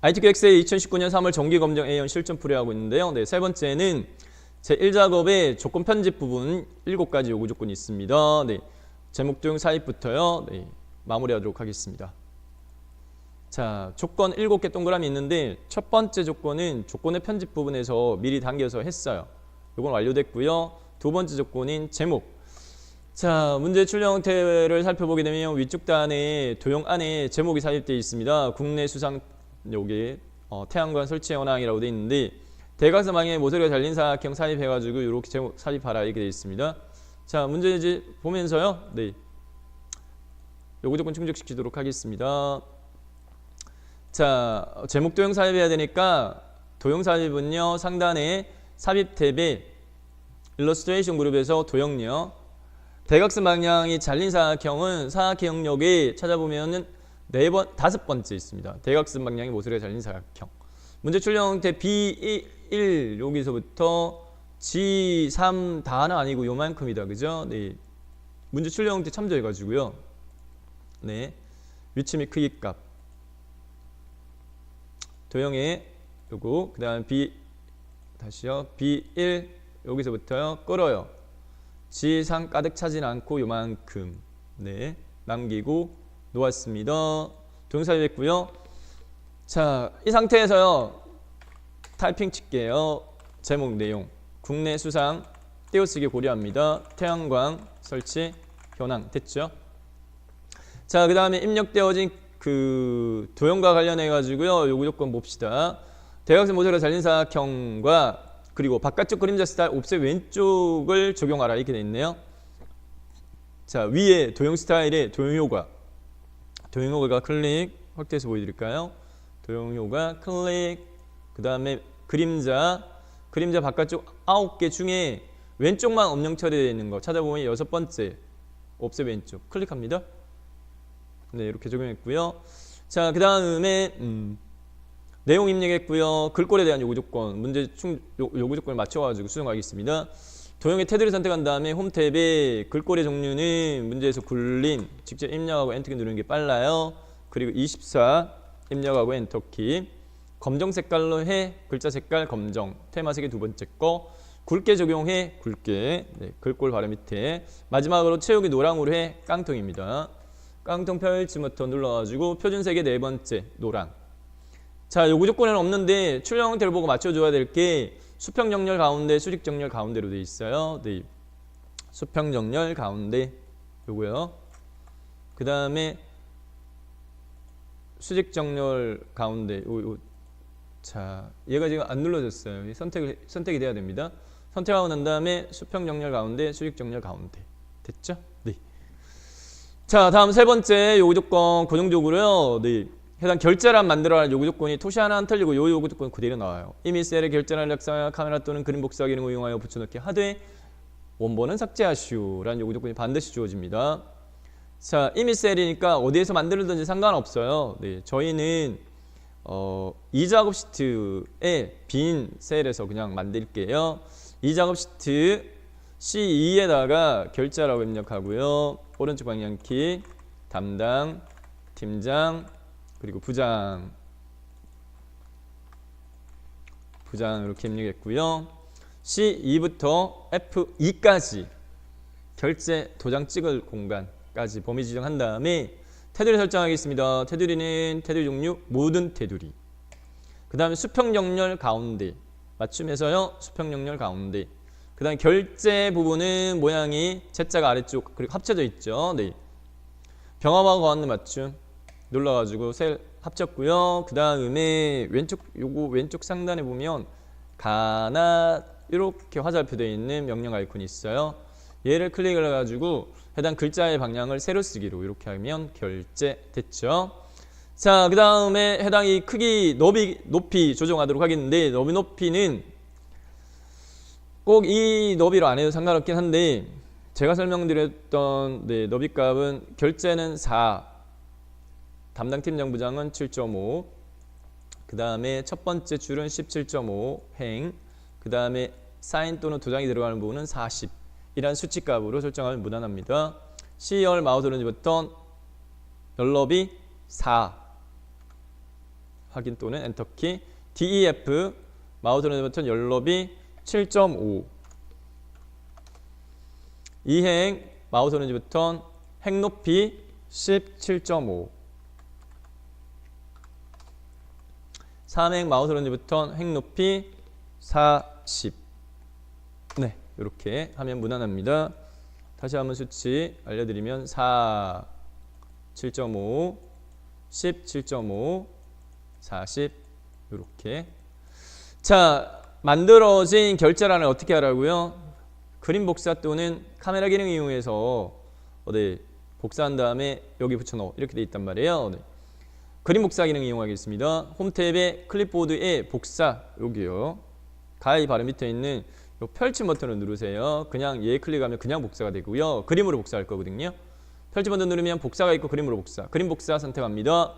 ITQX의 2019년 3월 정기검정 A형 실전 풀이하고 있는데요. 네, 세 번째는 제1작업의 조건 편집 부분 7가지 요구 조건이 있습니다. 네, 제목 중 사입부터요. 네, 마무리하도록 하겠습니다. 자, 조건 7개 동그라미 있는데 첫 번째 조건은 조건의 편집 부분에서 미리 당겨서 했어요. 이건 완료됐고요. 두 번째 조건인 제목. 자, 문제 출력 형태를 살펴보게 되면 위쪽 단에 도형 안에 제목이 삽입되어 있습니다. 국내 수상 여기 어, 태양광 설치 현황이라고 되어 있는데 대각선방에 모서리가 달린 사각형 삽입해가지고 이렇게 삽입하라 이렇게 되어 있습니다. 자, 문제 이제 보면서요. 네, 요구 조건 충족시키도록 하겠습니다. 자, 제목 도형 삽입해야 되니까 도형 삽입은요 상단에 삽입 탭에 일러스트레이션 그룹에서 도형요 대각선 방향이 잘린 사각형은 사각형 영역에 찾아보면은 네 번, 다섯 번째 있습니다. 대각선 방향이 모서리가 잘린 사각형. 문제 출력 형태 B1 여기서부터 G3 다는 아니고 요만큼이다. 그죠? 네. 문제 출력 형태 참조해 가지고요. 네. 위치 및 크기 값. 도형의 요거 그다음 B 다시요. B1 여기서부터요. 끌어요. 지상 가득 차진 않고 요만큼 네 남기고 놓았습니다. 동사입했고요. 자, 이 상태에서요. 타이핑 칠게요. 제목 내용 국내 수상 띄어쓰기 고려합니다. 태양광 설치 현황 됐죠? 자, 그 다음에 입력되어진 그 도형과 관련해 가지고요. 요구 조건 봅시다. 대각선 모서리가 잘린 사각형과 그리고 바깥쪽 그림자 스타일 옵셋 왼쪽을 적용하라 이렇게 돼 있네요. 자 위에 도형 스타일의 도형 효과 도형 효과가 클릭 확대해서 보여드릴까요? 도형 효과 클릭 그 다음에 그림자 그림자 바깥쪽 아홉 개 중에 왼쪽만 엄령 처리되어 있는 거 찾아보면 여섯 번째 옵셋 왼쪽 클릭합니다. 네 이렇게 적용했고요. 자 그 다음에 음, 내용 입력했고요. 글꼴에 대한 요구 조건, 문제 충 요, 요구 조건을 맞춰가지고 수정하겠습니다. 도형의 테두리 선택한 다음에 홈 탭에 글꼴의 종류는 문제에서 굴림, 직접 입력하고 엔터키 누르는 게 빨라요. 그리고 24 입력하고 엔터키. 검정 색깔로 해, 글자 색깔 검정, 테마색의 두 번째 거. 굵게 적용해, 굵게. 네, 글꼴 바로 밑에. 마지막으로 채우기 노랑으로 해, 깡통입니다. 깡통 펼치 버튼 눌러가지고 표준색의 네 번째, 노랑. 자, 요구 조건에는 없는데 출력 형태를 보고 맞춰줘야 될게 수평 정렬 가운데 수직 정렬 가운데로 돼 있어요. 네. 수평 정렬 가운데 요거요. 그 다음에 수직 정렬 가운데 요, 요. 자, 얘가 지금 안 눌러졌어요. 선택을 선택이 돼야 됩니다. 선택하고 난 다음에 수평 정렬 가운데 수직 정렬 가운데 됐죠? 네. 자, 다음 세 번째 요구 조건 고정적으로요. 네. 해당 결제란 만들어라 요구 조건이 토시 하나 안 틀리고 요 요구 조건 그대로 나와요. 이미 셀에 결제란 작성하 카메라 또는 그림 복사하기 기능을 이용하여 붙여넣기 하되 원본은 삭제하시오라는 요구 조건이 반드시 주어집니다. 자, 이미 셀이니까 어디에서 만들든지 상관없어요. 네, 저희는 어, 이 작업 시트에 빈 셀에서 그냥 만들게요. 이 작업 시트 C2에다가 결제라고 입력하고요. 오른쪽 방향키 담당 팀장 그리고 부장 부장 이렇게 입력했고요. C2부터 F2까지 결제 도장 찍을 공간까지 범위 지정한 다음에 테두리 설정하겠습니다. 테두리는 테두리 종류 모든 테두리. 그 다음에 수평 정렬 가운데 맞춤에서요. 수평 정렬 가운데. 그 다음에 결제 부분은 모양이 Z자가 아래쪽 그리고 합쳐져 있죠. 네. 병합하고 가운데 맞춤. 눌러가지고 셀 합쳤고요. 그 다음에 왼쪽 요거 왼쪽 상단에 보면 가나 이렇게 화살표 되어 있는 명령 아이콘이 있어요. 얘를 클릭을 해가지고 해당 글자의 방향을 세로 쓰기로 이렇게 하면 결제됐죠. 자, 그 다음에 해당 이 크기 높이 높이 조정하도록 하겠는데 너비 높이는 꼭 이 너비로 안 해도 상관없긴 한데 제가 설명드렸던 네, 너비 값은 결제는 4 담당 팀장 부장은 7.5. 그 다음에 첫 번째 줄은 17.5 행. 그 다음에 사인 또는 도장이 들어가는 부분은 40. 이란 수치 값으로 설정하면 무난합니다. C열 마우스 오른쪽부터 열너비 4. 확인 또는 엔터키 DEF 마우스 오른쪽 버튼 열너비 7.5 이행 마우스 오른쪽 버튼 행 높이 17.5 삼행 마우스 오른쪽 버튼 행 높이 40 네, 이렇게 하면 무난합니다. 다시 한번 수치 알려드리면 4, 7.5, 17.5, 40 이렇게 자 만들어진 결제란을 어떻게 하라고요? 그림 복사 또는 카메라 기능 이용해서 어디 복사한 다음에 여기 붙여넣어 이렇게 돼 있단 말이에요. 네. 그림 복사 기능 이용하겠습니다. 홈 탭에 클립보드에 복사 여기요. 가위 바로 밑에 있는 요 펼침 버튼을 누르세요. 그냥 얘 클릭하면 그냥 복사가 되고요. 그림으로 복사할 거거든요. 펼침 버튼 누르면 복사가 있고 그림으로 복사. 그림 복사 선택합니다.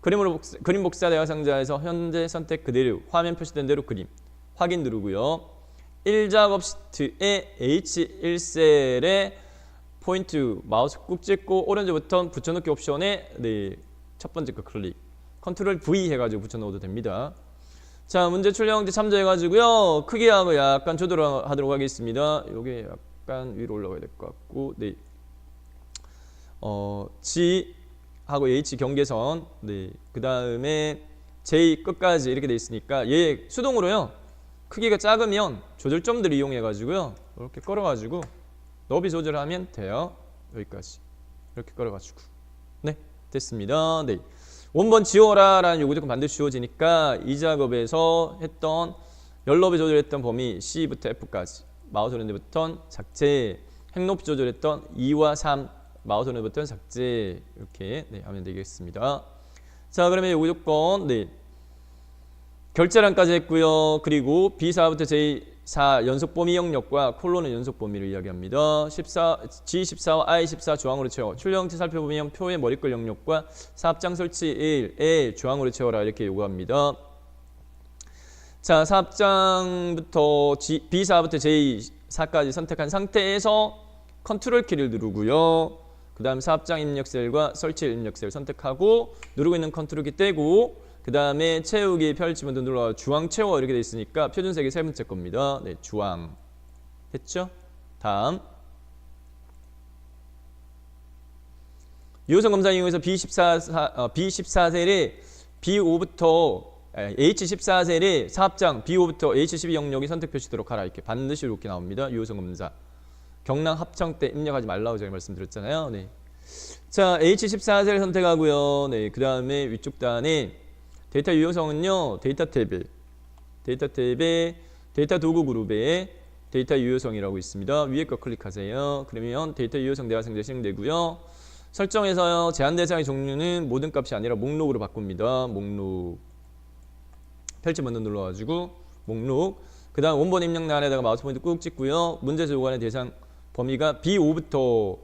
그림으로 복사, 그림 복사 대화 상자에서 현재 선택 그대로 화면 표시된 대로 그림 확인 누르고요. 1작업 시트에 H1셀에 포인트 마우스 꾹 찍고 오렌지 버튼 붙여넣기 옵션에 네, 첫 번째 거 클릭 컨트롤 V 해가지고 붙여넣어도 됩니다. 자 문제 출력제 참조해가지고요 크기하고 약간 조절하도록 하겠습니다. 요게 약간 위로 올라가야 될 것 같고 네. 어 G 하고 H 경계선 네. 그 다음에 J 끝까지 이렇게 돼 있으니까 얘 수동으로요 크기가 작으면 조절점들 이용해 가지고요 이렇게 끌어 가지고 너비 조절하면 돼요 여기까지 이렇게 끌어 가지고 네 됐습니다. 네. 원본 지워라 라는 요구 조건 반드시 지워지니까 이 작업에서 했던 열너비 조절했던 범위 C부터 F까지 마우스 오른쪽부터 삭제 행높이 조절했던 2와 3 마우스 오른쪽부터 삭제 이렇게 네, 하면 되겠습니다. 자 그러면 요구 조건 네 결제란까지 했고요. 그리고 B4부터 J4 연속 범위 영역과 콜론은 연속 범위를 이야기합니다. 14, G14와 I14 조항으로 채워. 출력 형태 살펴보면 표의 머리글 영역과 사업장 설치 1에 조항으로 채워라. 이렇게 요구합니다. 자, 사업장부터 G, B4부터 J4까지 선택한 상태에서 컨트롤 키를 누르고요. 그 다음 사업장 입력 셀과 설치 입력 셀 선택하고 누르고 있는 컨트롤 키 떼고 그 다음에 채우기 펼치면 눌러 주황 채워 이렇게 돼 있으니까 표준색이 세 번째 겁니다. 네, 주황 됐죠? 다음 유효성 검사 이용해서 B14 어, B14셀에 B5부터 H14셀에 사업장 B5부터 H12 영역이 선택 표시도록 하라 이렇게 반드시 이렇게 나옵니다. 유효성 검사. 경랑 합청 때 입력하지 말라고 제가 말씀드렸잖아요. 네. 자, H14셀 선택하고요. 네. 그 다음에 위쪽 단에 데이터 유효성은요. 데이터 탭에 데이터 탭에 데이터 도구 그룹에 데이터 유효성이라고 있습니다. 위에 거 클릭하세요. 그러면 데이터 유효성 대화상자 실행되고요. 설정에서요. 제한 대상의 종류는 모든 값이 아니라 목록으로 바꿉니다. 목록 펼치 버튼 눌러가지고 목록 그 다음 원본 입력栏에다가 마우스 포인트 꾹 찍고요 문제 요구하는 대상 범위가 B5부터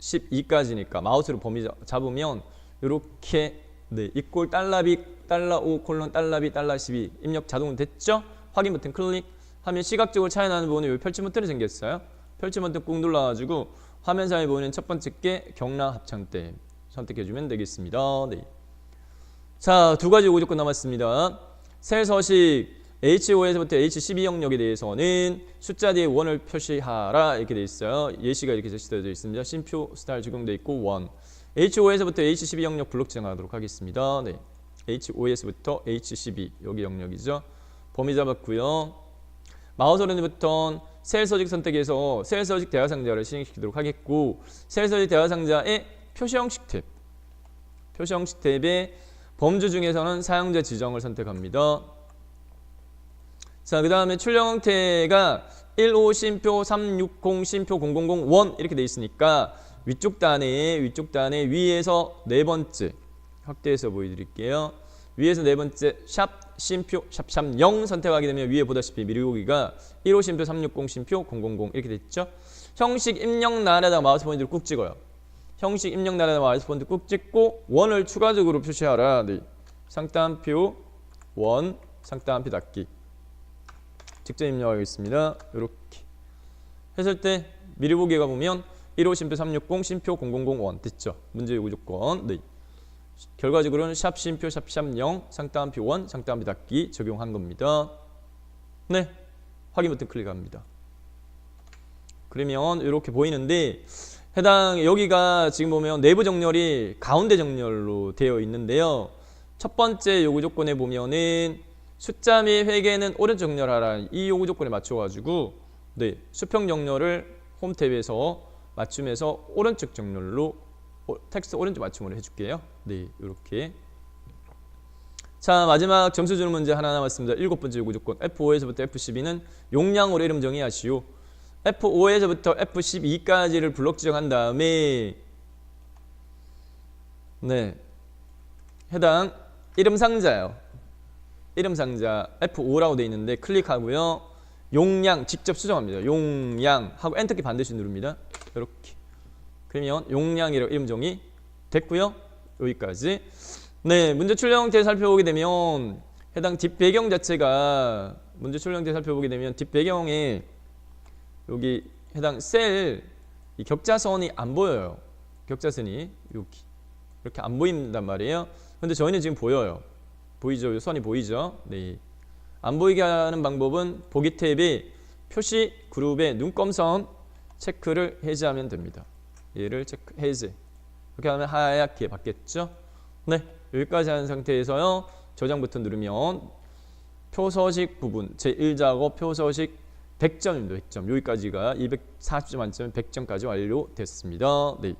B12까지니까 마우스로 범위 잡으면 이렇게 네, 이꼴 달러비 달러 5 콜론 달러비 달러 12 입력 자동 됐죠? 확인 버튼 클릭 하면 시각적으로 차이 나는 부분이 여기 펼치 버튼이 생겼어요 펼치 버튼 꾹 눌러가지고 화면 상에 보이는 첫 번째 게 경랑 합창대 선택해주면 되겠습니다 네. 자, 두 가지 요구 조건 남았습니다. 셀 서식 H5에서부터 H12 영역에 대해서는 숫자 뒤에 원을 표시하라 이렇게 돼 있어요. 예시가 이렇게 제시되어 있습니다. 심표 스타일 적용되어 있고 원. H5에서부터 H12 영역 블록 지정하도록 하겠습니다. 네. H5에서부터 H12 여기 영역이죠. 범위 잡았고요. 마우스 오른부터 셀 서식 선택해서 셀 서식 대화 상자를 실행시키도록 하겠고 셀 서식 대화 상자의 표시 형식 탭. 표시 형식 탭에 범주 중에서는 사용자 지정을 선택합니다. 자, 그 다음에 출력 형태가 15 심표 360 심표 0001 이렇게 돼 있으니까 위쪽 단에 위쪽 단에 위에서 네 번째 확대해서 보여드릴게요. 위에서 네 번째 샵 심표 샵샵 0 선택하게 되면 위에 보다시피 미리고기가 15 심표 360 심표 000 이렇게 됐죠. 형식 입력 난에다가 마우스 포인트를 꾹 찍어요. 형식 입력 나라는 마이스 폰트 꾹 찍고 원을 추가적으로 표시하라. 네. 상따옴표 원 상따옴표 닫기. 직접 입력하겠습니다. 이렇게 했을 때 미리 보기가 보면 15 심표 360 심표 0001 됐죠. 문제 요구 조건. 네. 결과적으로는 샵 쉼표 샵 샵 0 상따옴표 1 상따옴표 닫기 적용한 겁니다. 네. 확인 버튼 클릭합니다. 그러면 이렇게 보이는데 해당 여기가 지금 보면 내부 정렬이 가운데 정렬로 되어 있는데요. 첫 번째 요구 조건에 보면은 숫자 및 회계는 오른쪽 정렬하라 이 요구 조건에 맞춰 가지고 네, 수평 정렬을 홈 탭에서 맞춤해서 오른쪽 정렬로 어, 텍스트 오른쪽 맞춤으로 해 줄게요. 네, 이렇게 자 마지막 점수 주는 문제 하나 남았습니다. 일곱 번째 요구 조건 F5에서부터 F12는 용량으로 이름 정의하시오. F5에서부터 F12까지를 블록 지정한 다음에 네 해당 이름 상자요. 이름 상자 F5라고 되어 있는데 클릭하고요. 용량 직접 수정합니다. 용량 하고 엔터키 반드시 누릅니다. 이렇게 그러면 이름 정의 됐고요. 여기까지. 네, 문제 출력 형태 살펴보게 되면 해당 뒷 배경 자체가 문제 출력 형태 살펴보게 되면 뒷 배경에 여기 해당 셀이 격자선이 안 보여요. 격자선이 여기 이렇게 안 보인단 말이에요. 근데 저희는 지금 보여요. 보이죠? 이 선이 보이죠? 네. 안 보이게 하는 방법은 보기 탭에 표시 그룹의 눈금선 체크를 해제하면 됩니다. 얘를 체크 해제. 이렇게 하면 하얗게 바뀌었죠? 네. 여기까지 한 상태에서요. 저장 버튼 누르면 표서식 부분 제1작업 표서식 100점입니다. 100점. 여기까지가 240점 만점에 100점까지 완료됐습니다. 네.